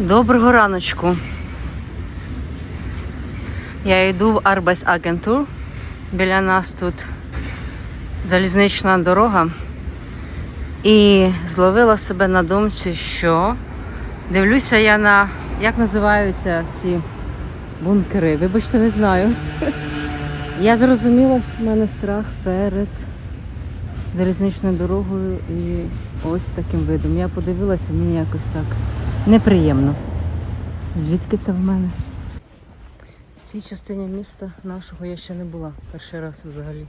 Доброго раночку. Я йду в Арбайс-агентур. Біля нас тут залізнична дорога. І зловила себе на думці, що дивлюся я на як називаються ці бункери. Вибачте, не знаю. Я зрозуміла, що в мене страх перед залізничною дорогою і ось таким видом. Я подивилася, мені якось так неприємно. Звідки це в мене? В цій частині міста нашого я ще не була перший раз взагалі.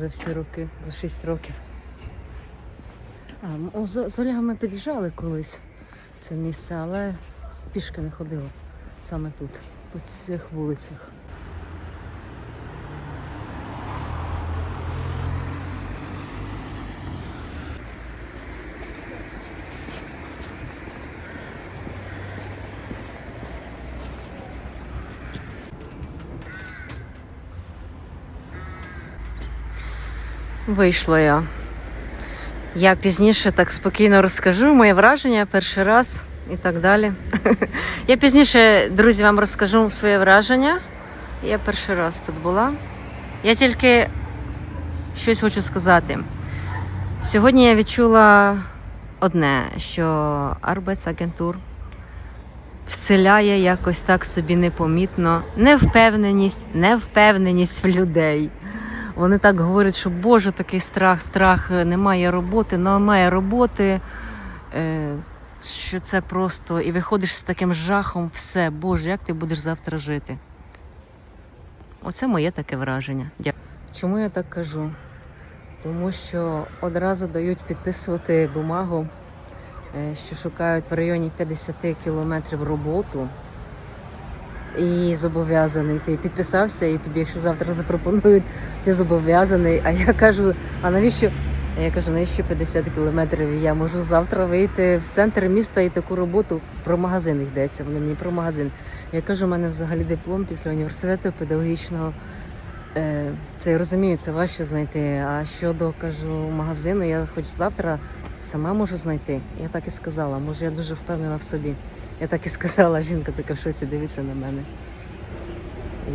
За всі роки, за 6 років. А, з, з Олегом ми під'їжджали колись в це місце, але пішки не ходила саме тут, по цих вулицях. Вийшла я. Я пізніше так спокійно розкажу моє враження перший раз і так далі. Я пізніше, друзі, вам розкажу своє враження. Я перший раз тут була. Я тільки щось хочу сказати. Сьогодні я відчула одне, що Арбайцагентур вселяє якось так собі непомітно невпевненість, невпевненість в людей. Вони так говорять, що Боже, такий страх, страх, е, немає роботи, немає роботи. е, Що це просто. І виходиш з таким жахом, все, Боже, як ти будеш завтра жити? Оце моє таке враження. Дякую. Чому я так кажу? Тому що одразу дають підписувати бумагу, е, що шукають в районі 50 кілометрів роботу. І зобов'язаний. Ти підписався, і тобі, якщо завтра запропонують, ти зобов'язаний. А я кажу, а навіщо? Я кажу, навіщо 50 кілометрів? Я можу завтра вийти в центр міста і таку роботу про магазин йдеться. Вони мені про магазин. Я кажу, у мене взагалі диплом після університету педагогічного. Е, Це я розумію, це важче знайти. А щодо кажу магазину, я хоч завтра сама можу знайти. Я так і сказала. Може, я дуже впевнена в собі. Я так і сказала, жінка така в шоці дивиться на мене.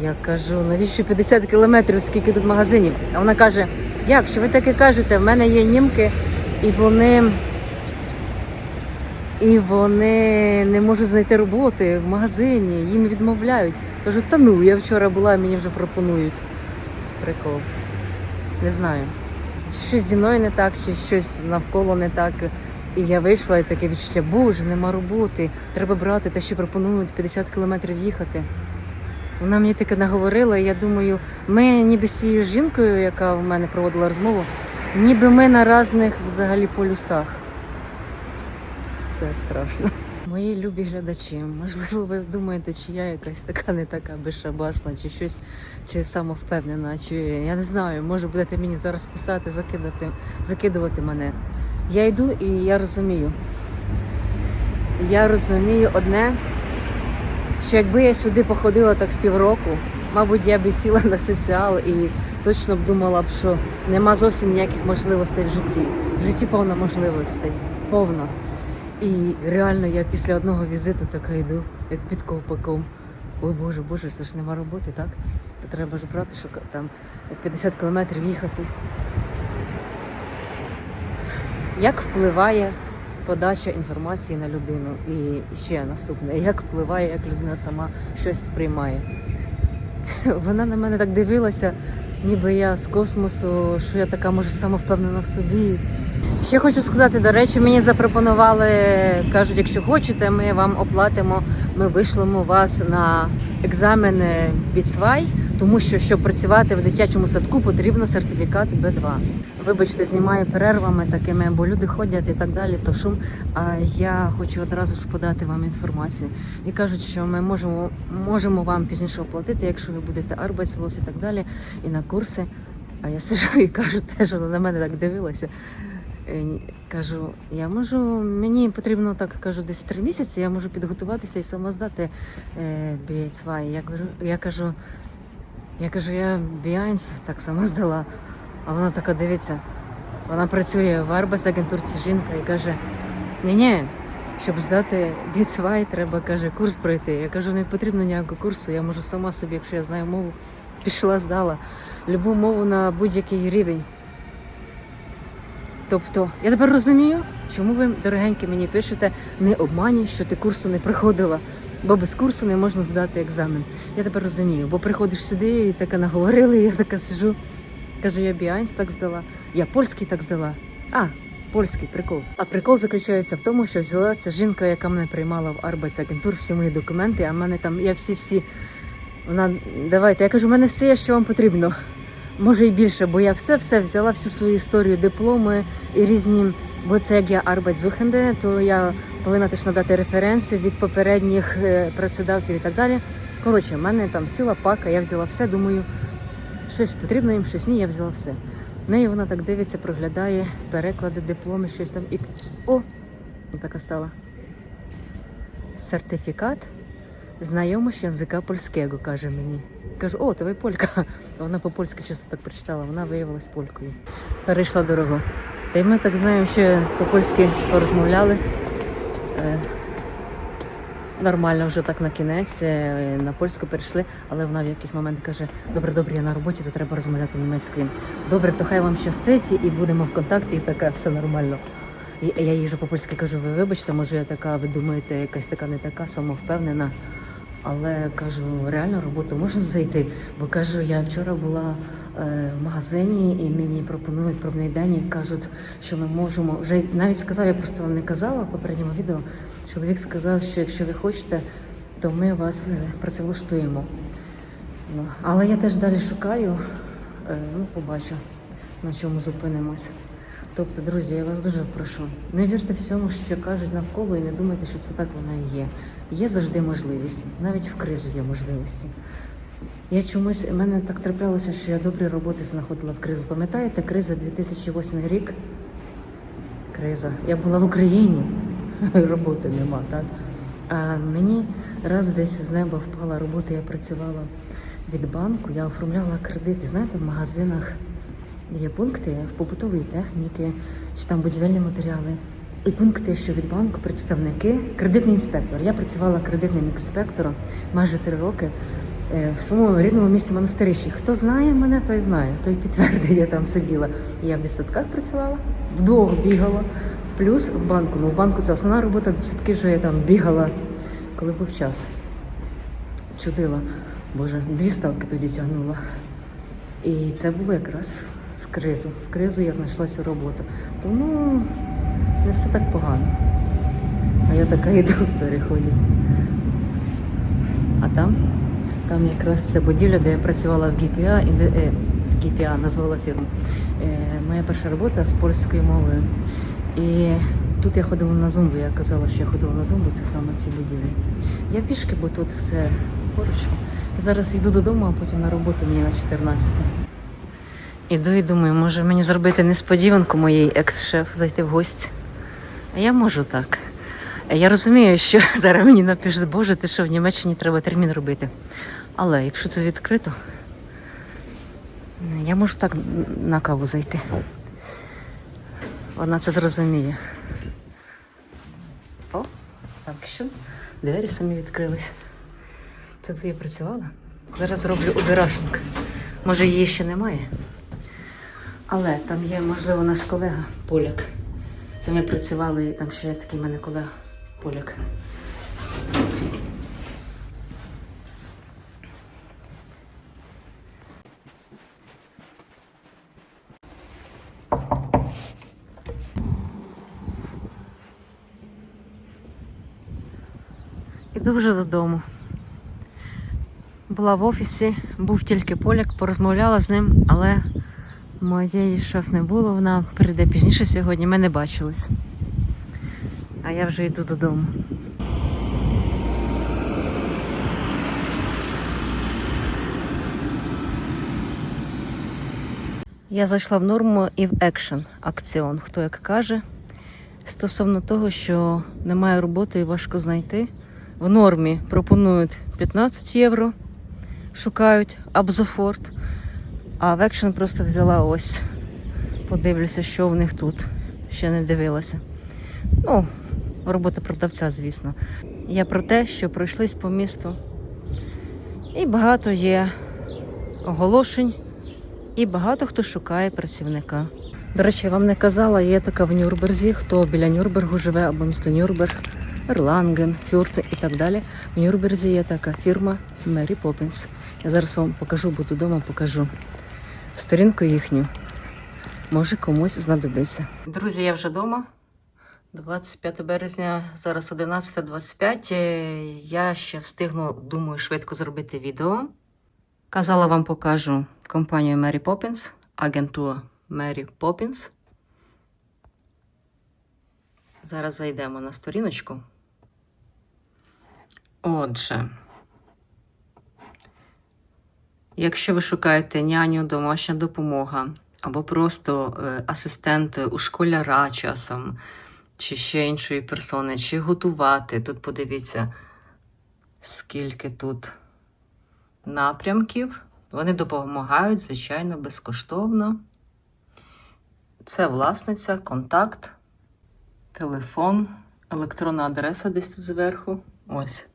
Я кажу, навіщо 50 кілометрів, скільки тут магазинів? А вона каже, як, що ви таке кажете? В мене є німки, і вони. І вони не можуть знайти роботи в магазині, їм відмовляють. Кажу, та ну, я вчора була, мені вже пропонують. Прикол. Не знаю. Щось зі мною не так, чи щось навколо не так. І я вийшла і таке відчуття, боже, нема роботи, треба брати, та ще пропонують 50 кілометрів їхати. Вона мені таке наговорила, і я думаю, ми ніби з цією жінкою, яка в мене проводила розмову, ніби ми на різних взагалі полюсах. Це страшно. Мої любі глядачі, можливо, ви думаєте, чи я якась така не така безшабашна, чи щось, чи самовпевнена, чи я не знаю, може будете мені зараз писати, закидати, закидувати мене. Я йду і я розумію. Я розумію одне, що якби я сюди походила так з півроку, мабуть, я б сіла на соціал і точно б думала б, що нема зовсім ніяких можливостей в житті. В житті повно можливостей. Повно. І реально я після одного візиту така йду, як під ковпаком. Ой Боже, Боже, це ж нема роботи, так? То треба ж брати, що там 50 кілометрів їхати. Як впливає подача інформації на людину? І ще наступне, як впливає, як людина сама щось сприймає? Вона на мене так дивилася, ніби я з космосу, що я така може самовпевнена в собі. Ще хочу сказати, до речі, мені запропонували, кажуть, якщо хочете, ми вам оплатимо, ми вишлемо вас на екзамен БІЦВАЙ, тому що щоб працювати в дитячому садку, потрібно сертифікат Б2. Вибачте, знімаю перервами такими, бо люди ходять і так далі, то шум. А я хочу одразу ж подати вам інформацію. І кажуть, що ми можемо, можемо вам пізніше оплатити, якщо ви будете арбайцелос і так далі, і на курси. А я сижу і кажу, теж вона на мене так дивилася. Кажу, я можу, мені потрібно так кажу, десь три місяці, я можу підготуватися і сама здати е, B2. Я, я кажу, я кажу, я Біайнс так сама здала. А вона така дивиться. Вона працює в Арбас агентурці жінка і каже: ні ні щоб здати біцвай, треба каже, курс пройти. Я кажу, не потрібно ніякого курсу. Я можу сама собі, якщо я знаю мову, пішла, здала любу мову на будь-який рівень. Тобто, я тепер розумію, чому ви, дорогенькі, мені пишете, не обманюй, що ти курсу не проходила, бо без курсу не можна здати екзамен. Я тепер розумію, бо приходиш сюди і така наговорили, і я така сижу. Кажу, я біайнс так здала, я польський так здала. А, польський прикол. А прикол заключається в тому, що взяла ця жінка, яка мене приймала в Арбайсагентур, всі мої документи, а в мене там я всі-всі. Вона давайте, я кажу, в мене все є, що вам потрібно. Може і більше, бо я все-все взяла всю свою історію, дипломи і різні. Бо це як я Arbeitssuchende, то я повинна теж надати референси від попередніх е, працедавців і так далі. Коротше, в мене там ціла пака, я взяла все, думаю, щось потрібно їм, щось ні, я взяла все. В неї вона так дивиться, проглядає, переклади, дипломи, щось там. І о, така стала. Сертифікат знайомиш язика польського, каже мені. Кажу, о, то ви полька. Вона по-польськи чисто так прочитала, вона виявилась полькою. Перейшла дорогу. Та й ми так знаємо, що по-польськи порозмовляли. Е, Нормально вже так на кінець, е, на польську перейшли, але вона в якийсь момент каже: добре, добре, я на роботі, то треба розмовляти німецькою. Добре, то хай вам щастить і будемо в контакті, і така все нормально. І я їй вже по-польськи кажу, ви вибачте, може я така, ви думаєте, якась така не така, самовпевнена. Але кажу, реально роботу можна зайти. Бо кажу, я вчора була в магазині і мені пропонують пробний день і кажуть, що ми можемо. Вже навіть сказав, я просто вам не казала в попередньому відео. Чоловік сказав, що якщо ви хочете, то ми вас е, працевлаштуємо. Ну, але я теж далі шукаю, е, ну, побачу, на чому зупинимось. Тобто, друзі, я вас дуже прошу, не вірте всьому, що кажуть навколо, і не думайте, що це так воно і є. Є завжди можливість, навіть в кризу є можливості. Я чомусь, в мене так траплялося, що я добрі роботи знаходила в кризу. Пам'ятаєте, криза 2008 рік? Криза. Я була в Україні, роботи нема, так? А мені раз десь з неба впала робота, я працювала від банку, я оформляла кредити. Знаєте, в магазинах є пункти в побутової техніки, чи там будівельні матеріали. І пункти, що від банку представники, кредитний інспектор. Я працювала кредитним інспектором майже три роки в своєму рідному місті монастирищі. Хто знає мене, той знає, той підтвердить, я там сиділа. Я в десятках працювала, вдвох бігала, плюс в банку. Ну, в банку це основна робота, десятки що я там бігала, коли був час. Чудила. Боже, дві ставки тоді тягнула. І це було якраз в- кризу. В кризу я знайшла цю роботу. Тому не все так погано. А я така йду в переході. А там, там якраз ця будівля, де я працювала в ГПА, і де, е, ГПА назвала фірму. Е, моя перша робота з польською мовою. І тут я ходила на зумбу. Я казала, що я ходила на зумбу, це саме в цій будівлі. Я пішки, бо тут все поруч. Зараз йду додому, а потім на роботу мені на 14. Іду і думаю, може мені зробити несподіванку моїй екс-шеф зайти в гості. А я можу так. Я розумію, що зараз мені напишуть, Боже, ти що в Німеччині треба термін робити. Але якщо тут відкрито, я можу так на каву зайти. Вона це зрозуміє. О, так що двері самі відкрились. Це тут я працювала. Зараз роблю убирашник. Може, її ще немає. Але там є, можливо, наш колега поляк. Це ми працювали, і там ще такий в мене колега поляк. Іду вже додому. Була в офісі, був тільки поляк, порозмовляла з ним, але моєї шеф не було, вона прийде пізніше сьогодні, ми не бачились. А я вже йду додому. Я зайшла в норму і в екшен акціон, хто як каже. Стосовно того, що немає роботи і важко знайти. В нормі пропонують 15 євро, шукають Абзофорт, а в екшен просто взяла ось. Подивлюся, що в них тут. Ще не дивилася. Ну, робота продавця, звісно. Я про те, що пройшлись по місту. І багато є оголошень, і багато хто шукає працівника. До речі, я вам не казала, є така в Нюрнберзі, хто біля Нюрнбергу живе або місто Нюрнберг, Ерланген, Фюрте і так далі. В Нюрнберзі є така фірма Мері Поппінс. Я зараз вам покажу, буду вдома, покажу сторінку їхню. Може комусь знадобиться. Друзі, я вже вдома. 25 березня, зараз 11.25. Е, Я ще встигну, думаю, швидко зробити відео. Казала вам покажу компанію Mary Poppins, агентура Mary Poppins. Зараз зайдемо на сторіночку. Отже, якщо ви шукаєте няню, домашня допомога, або просто е, асистент у школяра часом, чи ще іншої персони, чи готувати, тут подивіться, скільки тут напрямків. Вони допомагають, звичайно, безкоштовно. Це власниця, контакт, телефон, електронна адреса десь тут зверху. Ось.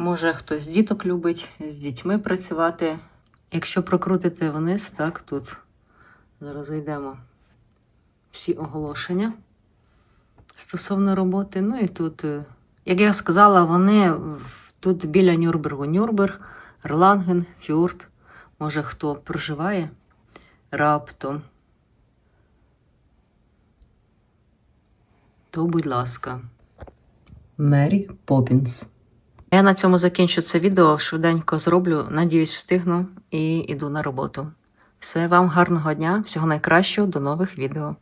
Може, хтось з діток любить з дітьми працювати. Якщо прокрутити вниз, так, тут зараз зайдемо всі оголошення стосовно роботи. Ну і тут, е, як я сказала, вони тут біля Нюрнбергу. Нюрнберг, Ерланген, Фюрт. Може, хто проживає раптом. То, будь ласка. Мері Поппінс. Я на цьому закінчу це відео, швиденько зроблю. Надіюсь, встигну і йду на роботу. Все, вам гарного дня, всього найкращого, до нових відео.